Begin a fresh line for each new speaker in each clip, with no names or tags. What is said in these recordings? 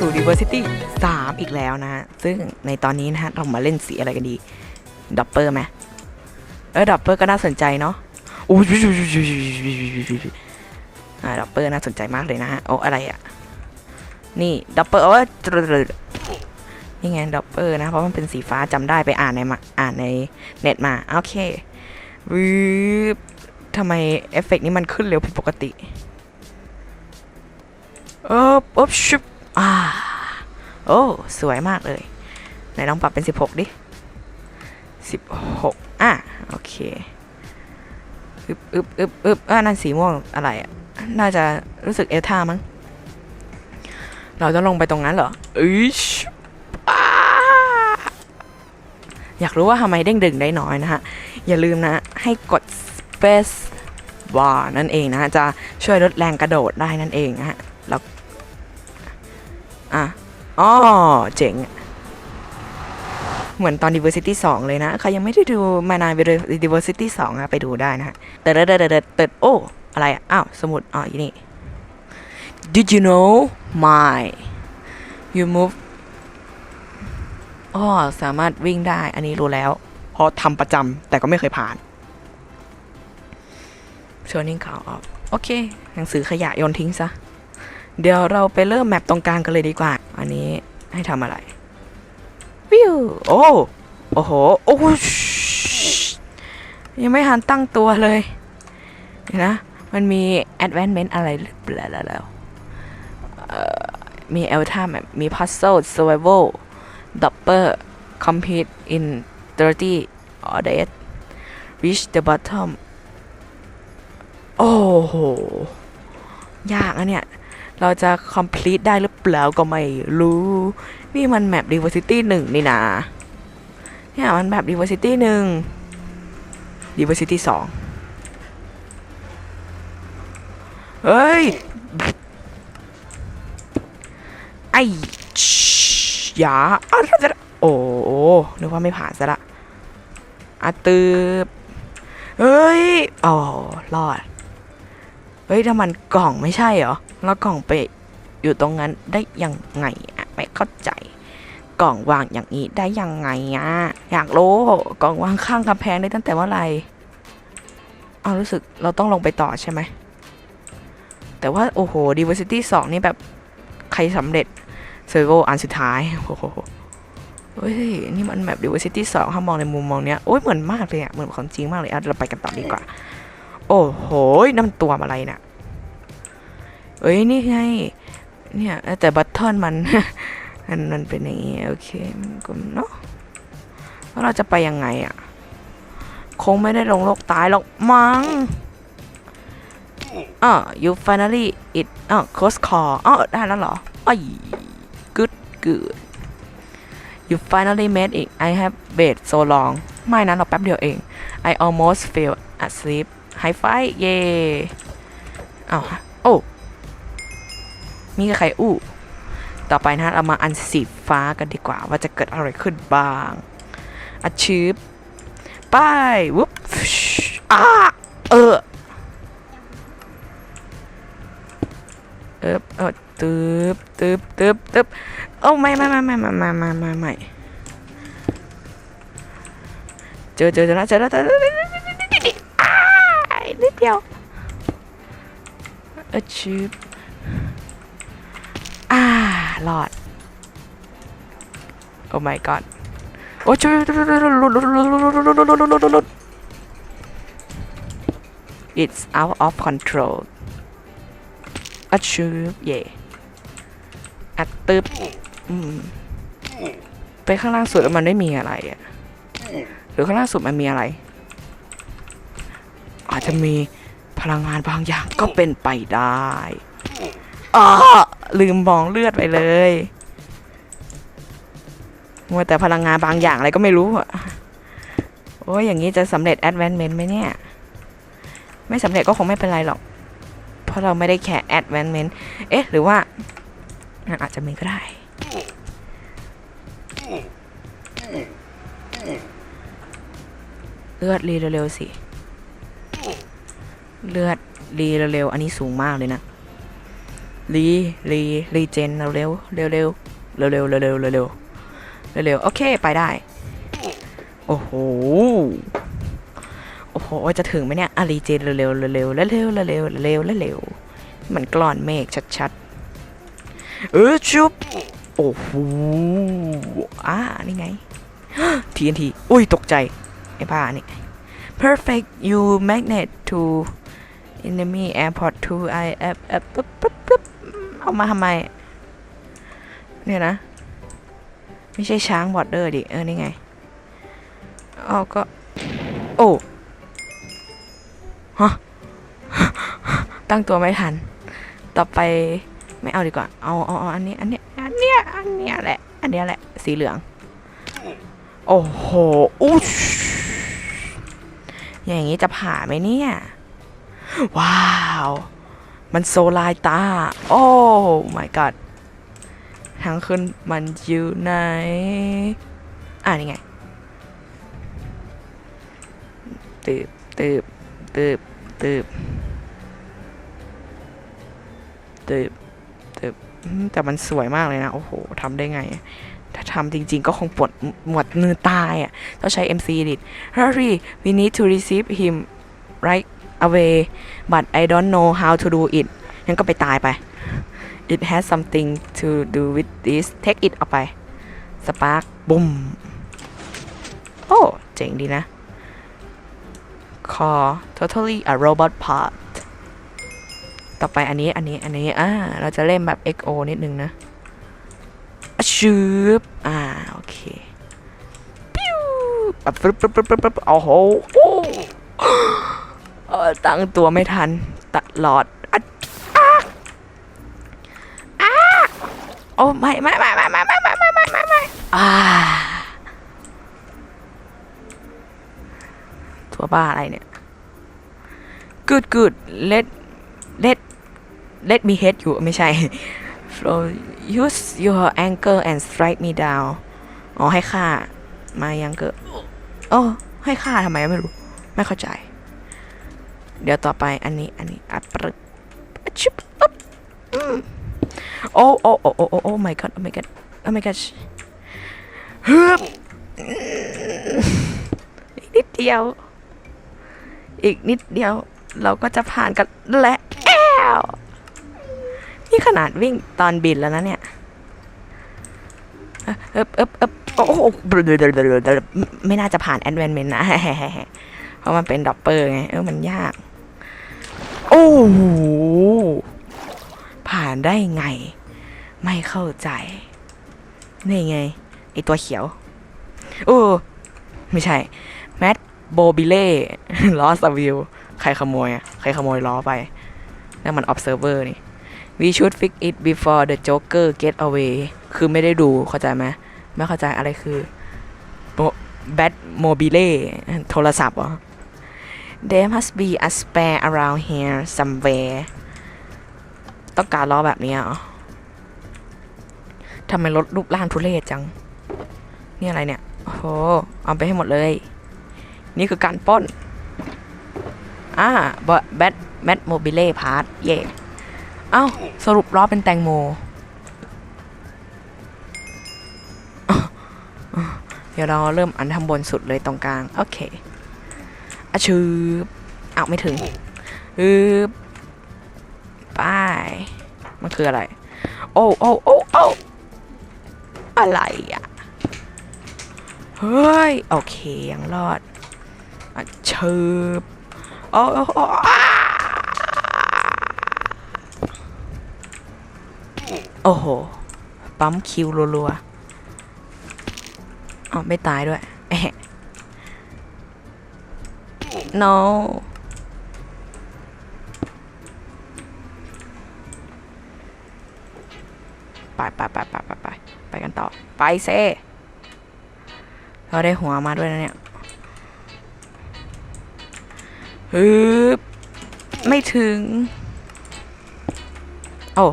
สู่ Diversity 3 อีกแล้วนะฮะ ซึ่งในตอนนี้นะฮะ เรามาเล่นสีอะไรกันดีดับเปอร์ไหมเออดับเปอร์ก็น่าสนใจเนาะอู้ยอ่าดับเปอร์น่าสนใจมากเลยนะฮะ โอ้อะไรอะ นี่ดับเปอร์เออนี่ไงดับเปอร์นะ เพราะมันเป็นสีฟ้าจำได้ไปอ่านในมาอ่านในเน็ตมา โอเควืบทำไมเอฟเฟกนี้มันขึ้นเร็วผิดปกติ เออปุ๊บชุบ อ่าโอ้ สวยมากเลย ไหนลองปรับเป็น 16 ดิ 16 อะ โอเค อึบอึบอึบอึบอ่านั่นสีม่วงอะไรอะ น่าจะรู้สึกเอลท่ามั้ง เราจะลงไปตรงนั้นเหรออึชอยากรู้ว่าทำไมเด้งดึงได้น้อยนะฮะ อย่าลืมนะ ให้กด space bar นั่นเองนะฮะจะช่วยลดแรงกระโดดได้นั่นเองนะฮะ อะอ๋อเจ๋ง เหมือนตอน diversity 2 เลยนะ ใครยังไม่ได้ดูมานาน diversity 2อะไปดูได้นะฮะเติร์ดเติร์ดเติร์ดเติร์ดโอ้ อะไรอะอ้าว สมุด อ๋ออยู่นี่ Did you know my you move อ๋อสามารถวิ่งได้ อันนี้รู้แล้ว เพราะทำประจำแต่ก็ไม่เคยผ่าน Turning car off โอเค หนังสือขยะโยนทิ้งซะ เดี๋ยวเราไปเริ่มแมปตรงกลางกันเลยดีกว่า อันนี้ให้ทำอะไร วิว โอ้ โอ้โห โอ้ชยังไม่ทันตั้งตัวเลยนะ มันมี advancement อะไรหรือเปล่าแล้วมีเอลท่าแบบมี puzzle survival double compete in 30 or dead reach the bottom โอ้โห ยากอะเนี่ย เราจะ complete ได้หรือเปล่าก็ไม่รู้ นี่มันแมป diversity หนึ่งนี่นะเนี่ยมันแบบ diversity หนึ่ง diversity สองเฮ้ย ไอ้ชิอย่าอะโอ้โหนึกว่าไม่ผ่านซะละอะตืบเฮ้ย อ๋อ รอด เฮ้ยถ้ามันกล่องไม่ใช่เหรอ แล้วกล่องไปอยู่ตรงนั้นได้ยังไงอะไม่เข้าใจ กล่องวางอย่างนี้ได้ยังไงอะอยากรู้กล่องวางข้างกำแพงได้ตั้งแต่เมื่อไหร่เอารู้สึกเราต้องลงไปต่อใช่ไหม แต่ว่าโอ้โห diversity 2 นี่แบบใครสำเร็จ survival อันสุดท้าย โอ้โหเฮ้ย นี่มันแบบ diversity 2ถ้ามองในมุมมองเนี้ย โอ้ยเหมือนมากเลยอะเหมือนของจริงมากเลยอะเราไปกันต่อดีกว่า โอ้โหนั่นตัวอะไรน่ะเอ้ยนี่ไง เนี่ยแต่บัตเทิลมัน มันมันเป็นอย่างงี้โอเคมันก็เนาะแล้วเราจะไปยังไงอะคงไม่ได้ลงโลกตายหรอกมั้งอะ you finally it อะ close call อ๋อได้แล้วเหรออ้ย good good you finally made it I have waited so long ไม่นะเราแป๊บเดียวเอง I almost fell asleep high five เย่อ้าวโอ้มีใครอู้ต่อไปนะเรามาอันสีฟ้ากันดีกว่า ว่าจะเกิดอะไรขึ้นบ้างอาชืบไปวุ๊บอ้าเออเอบเออตึบตึบตึบตึบโอ้ไม่ไม่ไม่ไม่ไม่ไม่ไม่ไม่ไม่เจอเจอเจอแล้วเจอแล้วเจอแล้ว เดียวเออชืปอ่าหลอด โอ้ my god โอ้ช่วยลุตลุตลุตลุตลุตลุต it's out of control อัชูบเย่อัดตึบไปข้างล่างสุดมันไม่มีอะไรอะหรือข้างล่างสุดมันมีอะไร จจะมีพลังงานบางอย่างก็เป็นไปได้อ๋อลืมมองเลือดไปเลยมัวแต่พลังงานบางอย่างอะไรก็ไม่รู้อะโอ้ยอย่างนี้จะสำเร็จ advancement ไหมเนี่ย ไม่สำเร็จก็คงไม่เป็นไรหรอก เพราะเราไม่ได้แค่ advancement เอ๊ะ หรือว่ามันอาจจะมีก็ได้เลือดรีเร็วๆสิ เลือดรีเร็วๆอันนี้สูงมากเลยนะรีรีรีเจนเร็วเร็วเร็วเร็วเร็วเร็วเร็วเร็วเร็วเร็วเร็วโอเคไปได้ โอ้โหโอ้โหจะถึงไหมเนี่ยอารีเจนเร็วๆเร็วๆเร็วๆเร็วๆเร็วๆเร็วๆเร็วมันกลอนเมฆชัดๆเออชุบโอ้โหอ่านี่ไง TNT อุ้ยตกใจไอ้บ้านี่ perfect you magnet to enemy airport to I F F ปึ๊บปึ๊บปึ๊บเอามาทำไม เนี่ยนะ ไม่ใช่ช้างบอดเดอร์ดิ เออ นี่ไงเอาก็ โอ้ฮะตั้งตัวไม่ทัน ต่อไปไม่เอาดีกว่า เอาเอาเอาอันนี้ อันนี้ อันเนี้ย อันเนี้ยแหละ อันเนี้ยแหละ สีเหลือง โอ้โหอุ๊ยอย่างนี้จะผ่าไหมเนี่ย ว้าว มันโซลายตา โอ้ my god ทางขึ้นมันอยู่ไหน อ่านี่ไงตืบตืบตืบตืบตืบตืบแต่มันสวยมากเลยนะ โอ้โหทำได้ไง ถ้าทำจริงๆ ก็คงปวดหมดมือตายอะ ต้องใช้ MC edit Hurry we need to receive him right away but I don't know how to do it งั้นก็ไปตายไป it has something to do with this take it เอาไป spark บุ้มโอ้เจ๋งดีนะ core totally a robot part ต่อไปอันนี้อันนี้อันนี้อ่าเราจะเล่นแบบ XO นิดนึงนะชืบอ่า โอเคปิ้วแบบปึ๊บปึ๊บปึ๊บปึ๊บโอ้โห เออตั้งตัวไม่ทันตลอดอะอะโอ้ไม่ไม่ไม่ไม่ไม่ไม่ไม่ไม่ไม่ไม่ไม่อ่าตัวบ้าอะไรเนี่ย good good let let let me hit you ไม่ใช่ flow use your anger and strike me down อ๋อให้ค่ามายังเกิดโอ้ให้ค่าทำไมไม่รู้ ไม่เข้าใจ เดี๋ยวต่อไปอันนี้อันนี้อัดปรึกอะชุบปุ๊บอืมโอ้โอ้โอ้โอ้โอ้โอ้ my god oh my god oh my god ฮึบอีกนิดเดียว อีกนิดเดียว เราก็จะผ่านกันและแอวนี่ขนาดวิ่งตอนบินแล้วนะเนี่ยเอ๊บเอ๊บเอ๊บโอ้โหไม่น่าจะผ่านแอดเวนเมนนะเพราะมันเป็นดับเปอร์ไง เออ มันยาก โอ้โหผ่านได้ไง ไม่เข้าใจ นี่ไงไอตัวเขียว โอ้ ไม่ใช่ แมทโบบิเล่ลอสวิวใครขโมยอะ ใครขโมยล้อไป นั่นมัน observer นี่ we should fix it before the joker get away คือไม่ได้ดูเข้าใจไหมไม่เข้าใจอะไรคือ bad mobile โทรศัพท์เหรอ there must be a spare around here somewhere ต้องการล้อแบบนี้เหรอทำไมรถรูปร่างทุเรศจัง นี่อะไรเนี่ย โอ้โห เอาไปให้หมดเลย นี่คือการป้น อ่าแบทแบทโมบิเล่พาร์ทเย่เอ้า สรุปล้อเป็นแตงโม เดี๋ยวเราเริ่มอันทำบนสุดเลยตรงกลาง โอเค อะชืบเอาไม่ถึงอืบไปมันคืออะไร โอ้โอ้โอ้โอ้อะไรอะ เฮ้ย โอเค ยังรอดอะชืบโอ้โอ้โอ้โอ้โห ปั๊มคิวรัวๆอ๋อไม่ตายด้วยแอะ no ไปไปไปไปไปไปไปกันต่อ ไปเซ่เราได้หัวมาด้วยนะเนี่ยฮึบไม่ถึง โอ้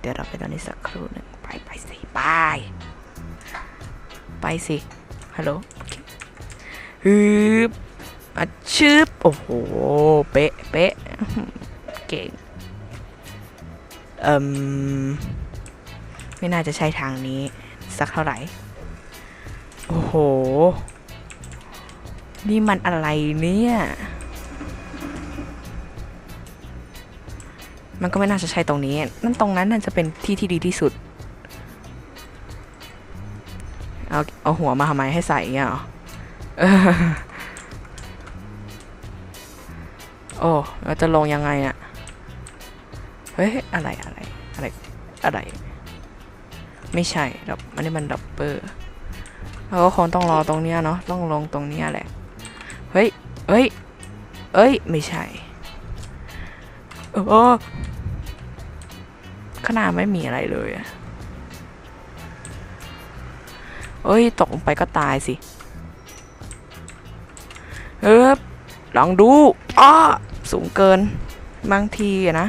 เดี๋ยวเราไปตอนนี้สักครู่หนึ่งไปไปสิ ไป ไปสิ ฮัลโหล ฮึบอะชึบ โอ้โห เป๊ะ เป๊ะ เก่ง เอ่ม ไม่น่าจะใช่ทางนี้ สักเท่าไหร่ โอ้โห นี่มันอะไรเนี่ย มันก็ไม่น่าจะใช่ตรงนี้ นั่นตรงนั้นน่าจะเป็นที่ที่ดีที่สุด เอา เอาหัวมาทำไมให้ใส่เงี้ยหรอ โอ้เราจะลงยังไงอะเฮ้ย อะไรอะไรอะไรอะไร ไม่ใช่ดับอันนี้มันดับเบอร์เราก็คงต้องรอตรงเนี้ยเนาะต้องลงตรงเนี้ยแหละ เฮ้ยเฮ้ยเอ้ย ไม่ใช่เออข้างหน้าไม่มีอะไรเลยอะเอ้ย ตกลงไปก็ตายสิ เออลองดูอ้อสูงเกิน บางทีอะนะ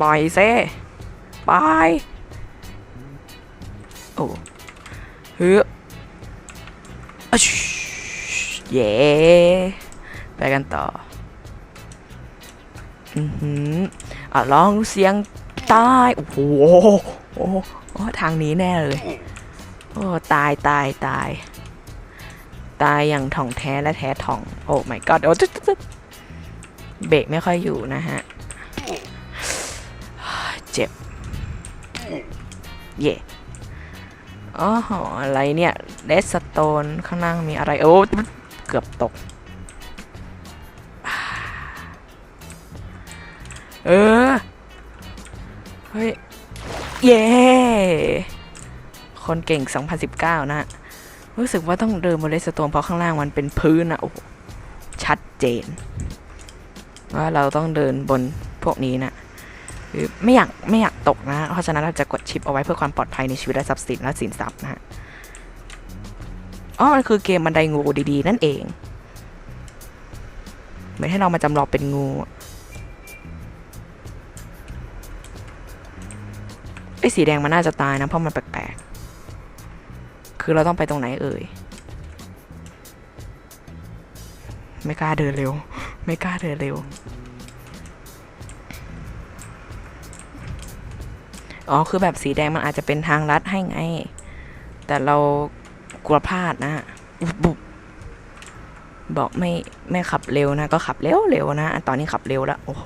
ปล่อยเซ่ไปโอ้เฮ้อเย่ไปกันต่อ อือหืออะลองเสียงใต้โอ้โหโอ้ทางนี้แน่เลย โอ้ตายตายตาย ตายอย่างถ่องแท้และแท้ถ่อง โอ้ my god โอ้ตึ๊ดตึ๊ดเบรกไม่ค่อยอยู่นะฮะ เจ็บ เย่อ๋ออะไรเนี่ยเลสโตนข้างล่างมีอะไร โอ้ เกือบตก เออ เฮ้ย เย้ คนเก่ง 2019 นะฮะ รู้สึกว่าต้องเดินบนเลสโตนเพราะข้างล่างมันเป็นพื้นอะโอ้ชัดเจน ว่าเราต้องเดินบนพวกนี้นะคือไม่อยากไม่อยากตกนะ เพราะฉะนั้นเราจะกดชิปเอาไว้เพื่อความปลอดภัยในชีวิตและทรัพย์สินและสินทรัพย์นะฮะ อ๋อ มันคือเกมบันไดงูดีๆ นั่นเอง เหมือนให้เรามาจำลองเป็นงูไอ้สีแดงมันน่าจะตายนะ เพราะมันแปลกๆ คือเราต้องไปตรงไหนเอ่ย ไม่กล้าเดินเร็ว ไม่กล้าเดินเร็ว อ๋อ คือแบบสีแดงมันอาจจะเป็นทางลัดให้ไง แต่เรากลัวพลาดนะบุบบอกไม่ไม่ขับเร็วนะ ก็ขับเร็วเร็วนะ ตอนนี้ขับเร็วแล้ว โอ้โห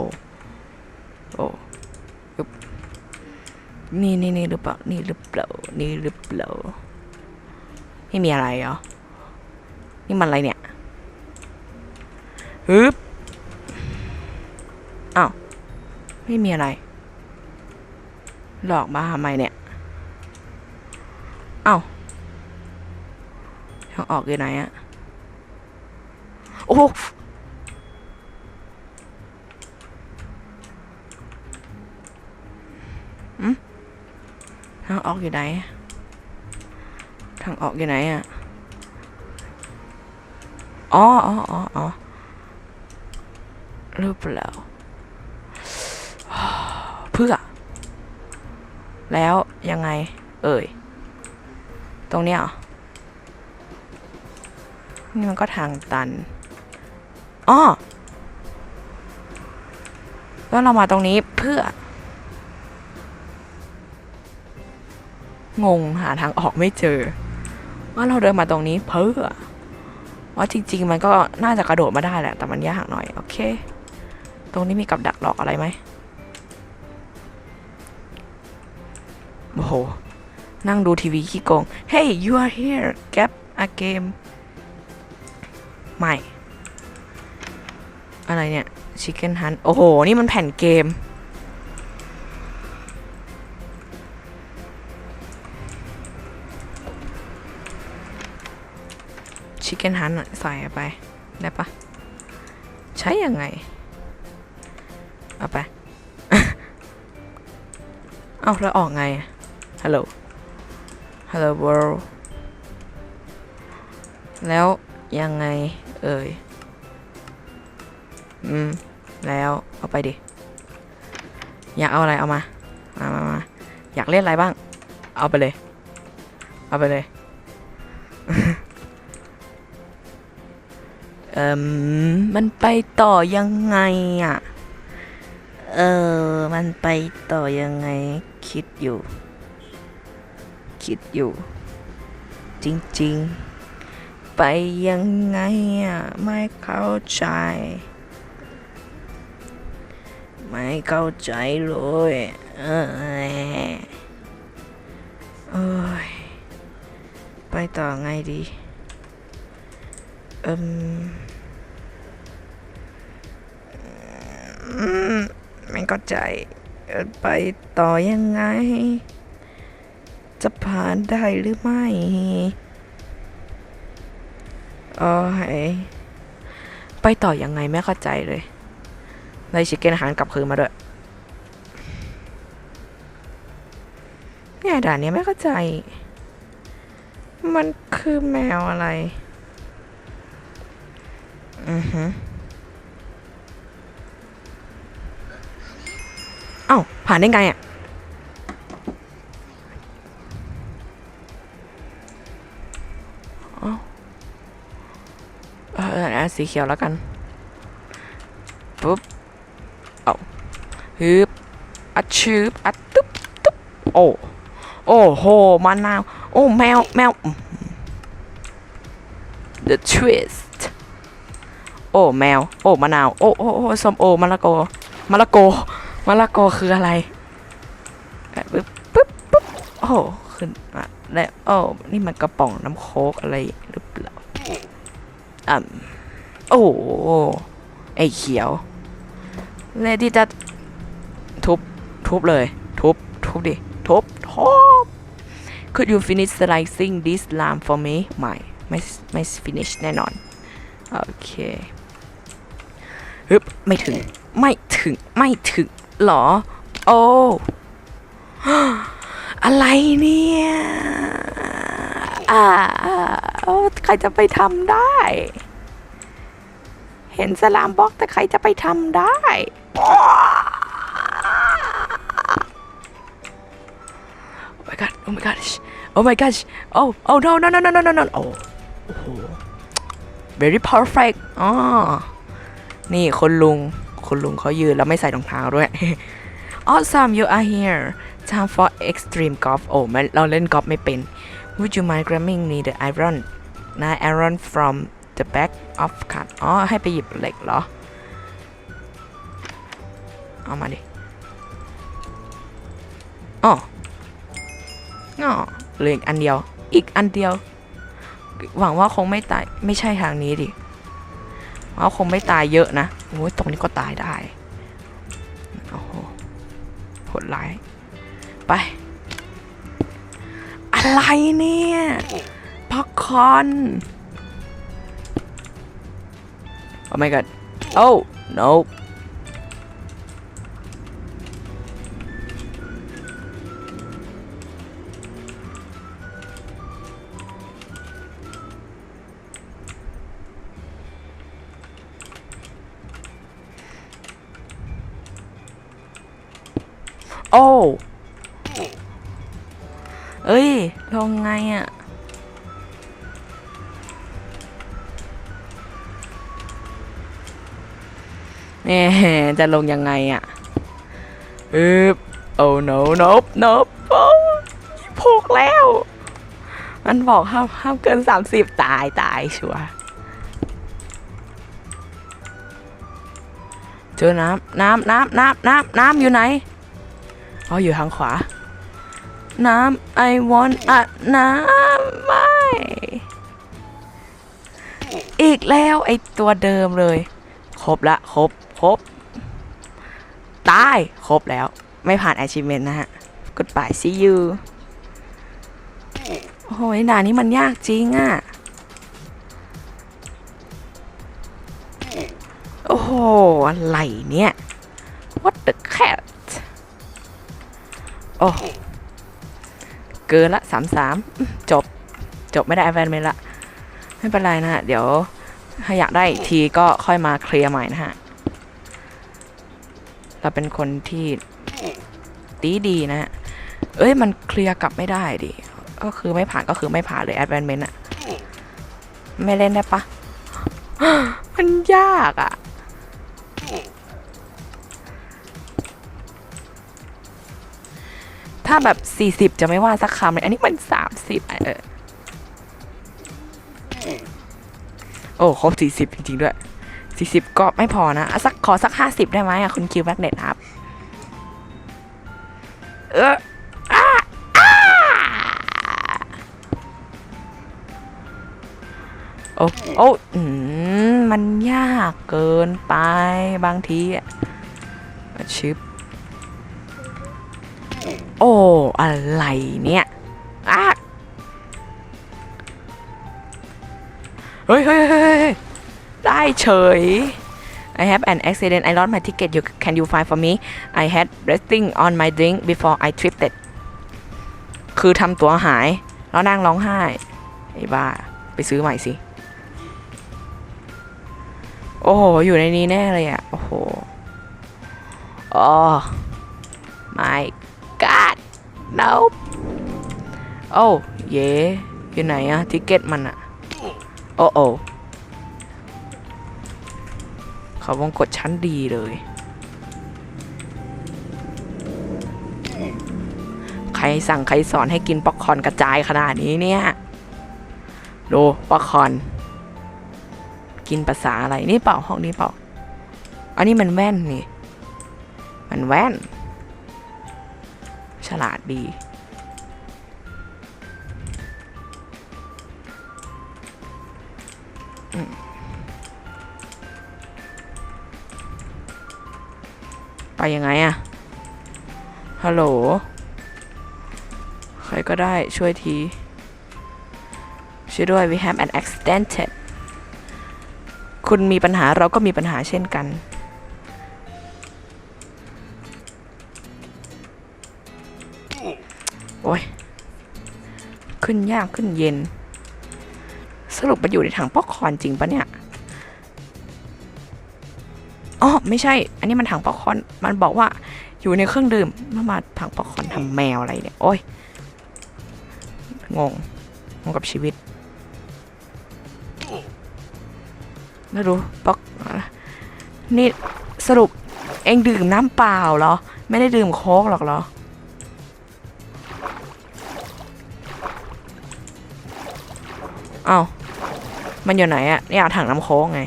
โอ้นี่นี่นี่หรือเปล่า นี่หรือเปล่า นี่หรือเปล่า ไม่มีอะไรเหรอ นี่มันอะไรเนี่ยฮึบอ้าวไม่มีอะไร หลอกมาทำไมเนี่ยเอ้าทางออกอยู่ไหนอะโอ้โหอืมทางออกอยู่ไหนางออกอยู่ไหนอะอ๋ออ๋ออ๋ออ๋อรือเปล่าเพื่อ แล้วยังไง เอ่ย ตรงเนี้ยนี่มันก็ทางตัน อ้อ แล้วเรามาตรงนี้เพื่อ งงหาทางออกไม่เจอ ว่าเราเดินมาตรงนี้เพื่อว่าจริง ๆ มันก็น่าจะกระโดดมาได้แหละ แต่มันยากหน่อย โอเค ตรงนี้มีกับดักหลอกอะไรไหมโอ้โห นั่งดูทีวีขี้โกง Hey you are here Gap a game ไม่ อะไรเนี่ย Chicken Hunt โอ้โห นี่มันแผ่นเกม Chicken Hunt อะใส่ไป ได้ปะใช้ยังไง เอาไป เอาแล้วออกไง ฮัลโหล ฮัลโหล world แล้วยังไงเอ่ย อืม แล้วเอาไปดิ อยากเอาอะไรเอามา มามามาอยากเล่นอะไรบ้าง เอาไปเลย เอาไปเลย เอ่มมันไปต่อยังไงอะ เออ มันไปต่อยังไง คิดอยู่ คิดอยู่ จริง ๆ ไปยังไงอะ ไม่เข้าใจ ไม่เข้าใจเลย เอ้ยเอยไปต่อไงดี เอิม ไม่เข้าใจไปต่อยังไง จะผ่านได้หรือไม่โอ้ยไปต่อยังไงไม่เข้าใจเลยได้ชิคเก้นอาหารกลับคืนมาด้วยเนี่ยด่านนี้ไม่เข้าใจ มันคือแมวอะไร อือฮึ เอ้าผ่านได้ไงอะเอาเอสีเขียวแล้วกัน ปุ๊บ เอาฮึบอัดชืบอัดตุ๊บตุ๊บโอ้ โอ้โหมะนาว โอ้ แมว แมว The twist โอ้ แมว โอ้มะนาว โอ้โอ้โอ้ส้มโอมะละโกมะละโก มะละกอคืออะไรปึ๊บปึ๊บปึ๊บโอ้ขึ้นมาแล้โอ้นี่มันกระป๋องน้ำโค้กอะไรหรือเปล่าอ่ำโอ้ไอเขียวเลดี้จะทุบทุบเลย ทุบทุบดิทุบทุบ Could you finish slicing this lamb for me ไม่ไม่ไม่ finish แน่นอน โอเคฮึบไม่ถึง ไม่ถึง ไม่ถึง หรอ โอ้อะไรเนี่ยอ่าใครจะไปทำได้ เห็นสลามบล็อกแต่ใครจะไปทำได้ Oh my god Oh my gosh Oh my gosh Oh oh no no no no no no no Oh โอ้โห very perfect อ๋อนี่คนลุง คนลุงเขายืนแล้วไม่ใส่รองเท้าด้วย awesome you are here time for extreme golf โอ้ไม่เราเล่นกอล์ฟไม่เป็น would you mind grabbing me the iron นะ iron from the back of cart อ๋อ ให้ไปหยิบเหล็กเหรอ เอามาดิอ๋ออ๋อเหลืออีกอันเดียว อีกอันเดียว หวังว่าคงไม่ตาย ไม่ใช่ทางนี้ดิ เขาคงไม่ตายเยอะนะโอ้ยตรงนี้ก็ตายได้โอ้โหโหดร้ายไป อะไรเนี่ยพักคอน Oh my god Oh no โอ้เอ้ยลงไงอะ่ะเนี่ยจะลงยังไงอะ่ะอึบโอ้ no nope nope โอ้พกแล้ว มันบอกห้ามห้ามเกินสามสิบตายตายชัวเจอน้ำน้ำน้ำน้ำน้ำน้ำอยู่ไหน อ๋ออยู่ทางขวา น้ำ I want อะน้ำไม่ อีกแล้วไอตัวเดิมเลย ครบละ ครบ ครบ ตาย ครบแล้ว ไม่ผ่าน achievement นะฮะ goodbye see you โอ้โหด่านนี้มันยากจริงอะ โอ้โห อะไรเนี่ย what the cat โอ้เกินละสามสามจบ จบไม่ได้แฟนเมนละ ไม่เป็นไรนะฮะ เดี๋ยว ถ้าอยากได้อีกทีก็ค่อยมาเคลียร์ใหม่นะฮะ เราเป็นคนที่ตีดีนะฮะ เอ้ย มันเคลียร์กลับไม่ได้ดิ ก็คือไม่ผ่านก็คือไม่ผ่านเลยแอดเวนเมนอะไม่เล่นได้ปะมันยากอะ ถ้าแบบสี่สิบจะไม่ว่าสักคำเลย อันนี้มันสามสิบเออโอ้ครบสี่สิบจริง ๆ ด้วยสี่สิบก็ไม่พอนะอะสักขอสักห้าสิบได้ไหมอะคุณคิวแมกเนตครับ เอออ้าอ้าโอ้โอ้อืมมันยากเกินไปบางทีอะชิป โอ้ อะไรเนี่ยอ้าเฮ้ยเฮ้ยเฮ้ยได้เฉย I have an accident I lost my ticket you can you find for me I had resting on my drink before I tripped it คือทำตัวหาย แล้วนั่งร้องไห้ ไอ้บ้า ไปซื้อใหม่สิ โอ้โห อยู่ในนี้แน่เลยอะ โอ้โห อ๋อ my god no โอ้เย่อยู่ไหนอะทิเก็ตมันอะโอ้โอเขาวงกดชั้นดีเลย ใครสั่งใครสอนให้กินป๊อปคอนกระจายขนาดนี้เนี่ย ดูป๊อปคอน กินภาษาอะไรนี่เปล่าห้องนี้เปล่า อันนี้มันแว่นนี่ มันแว่น ฉลาดดีไปยังไงอะฮัลโหล ใครก็ได้ช่วยที ช่วยด้วย we have an accident คุณมีปัญหาเราก็มีปัญหาเช่นกัน ขึ้นยากขึ้นเย็น สรุปมันอยู่ในถังป๊อปคอนจริงปะเนี่ยอ๋อไม่ใช่ อันนี้มันถังป๊อปคอน มันบอกว่าอยู่ในเครื่องดื่มมามาถังป๊อปคอนทำแมวอะไรเนี่ย โอ้ย งง งงกับชีวิตไม่รู้ป๊อกนี่สรุปเองดื่มน้ำเปล่าเหรอ ไม่ได้ดื่มโค้กหรอกเหรอ เอ้ามันอยู่ไหนอะเนี่ยถังน้ำโค้งไง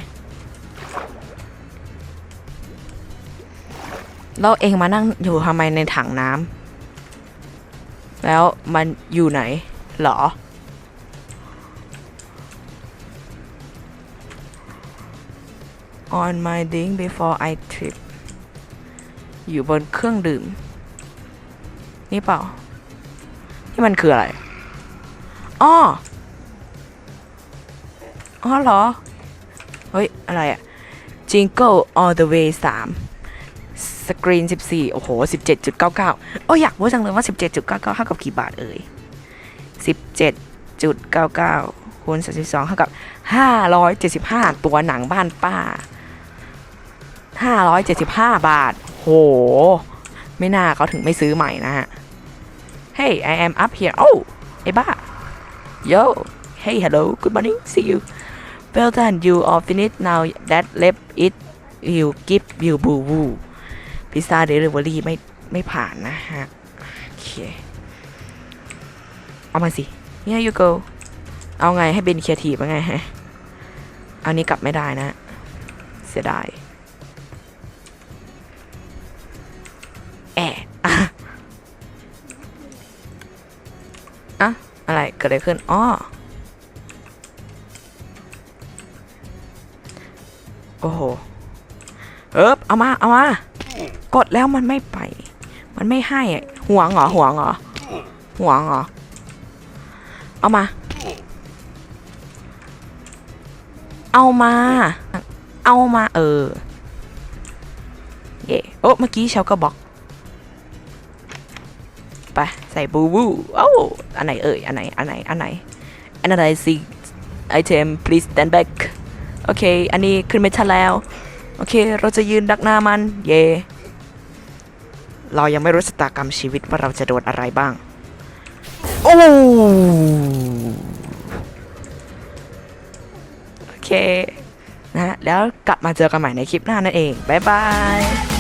แล้วเองมานั่งอยู่ทำไมในถังน้ำแล้วมันอยู่ไหนเหรอ on my drink before I trip อยู่บนเครื่องดื่ม นี่เปล่า นี่มันคืออะไร อ้อ อเหรอ เฮ้ย อะไรอะ Jingle all the way 3สกรีน14 โอ้โห 17.99 โอ้อยากรู้จังเลยว่า 17.99เท่ากับกี่บาทเอ่ย 17.99คูณ32เท่ากับ 575 ตัวหนังบ้านป้า 575 บาท โห ไม่น่าเขาถึงไม่ซื้อใหม่นะฮะ Hey I am up here โอ้ไอ้บ้า Yo Hey hello good morning see you Well done you all finished now that left it you give you boo boo พิซซ่าเดลิเวอรี่ไม่ไม่ผ่านนะฮะ โอเค เอามาสิ Here you go เอาไงให้เป็นเคียร์ทีฟไงฮะ เอานี้กลับไม่ได้นะ เสียดายแอะอะอะอะไรเกิดอะไรขึ้นอ้อ โอ้โห เอิบเอามา เอามา กดแล้วมันไม่ไป มันไม่ให้ห่วงเหรอห่วงเหรอห่วงเหรอ เอามา เอามา เอามา เออ เย่โอ้เมื่อกี้เชลก็บอก ไป ใส่บูบูเอ้าอันไหนเอ่ย อันไหน อันไหน อันไหน อันไหนสิไอเทม please stand back โอเค อันนี้ขึ้นไม่ทันแล้ว โอเค เราจะยืนดักหน้ามัน เย่เรายังไม่รู้ชะตากรรมชีวิตว่าเราจะโดนอะไรบ้าง โอ้โอเคนะฮะแล้วกลับมาเจอกันใหม่ในคลิปหน้านั่นเอง บ๊ายบาย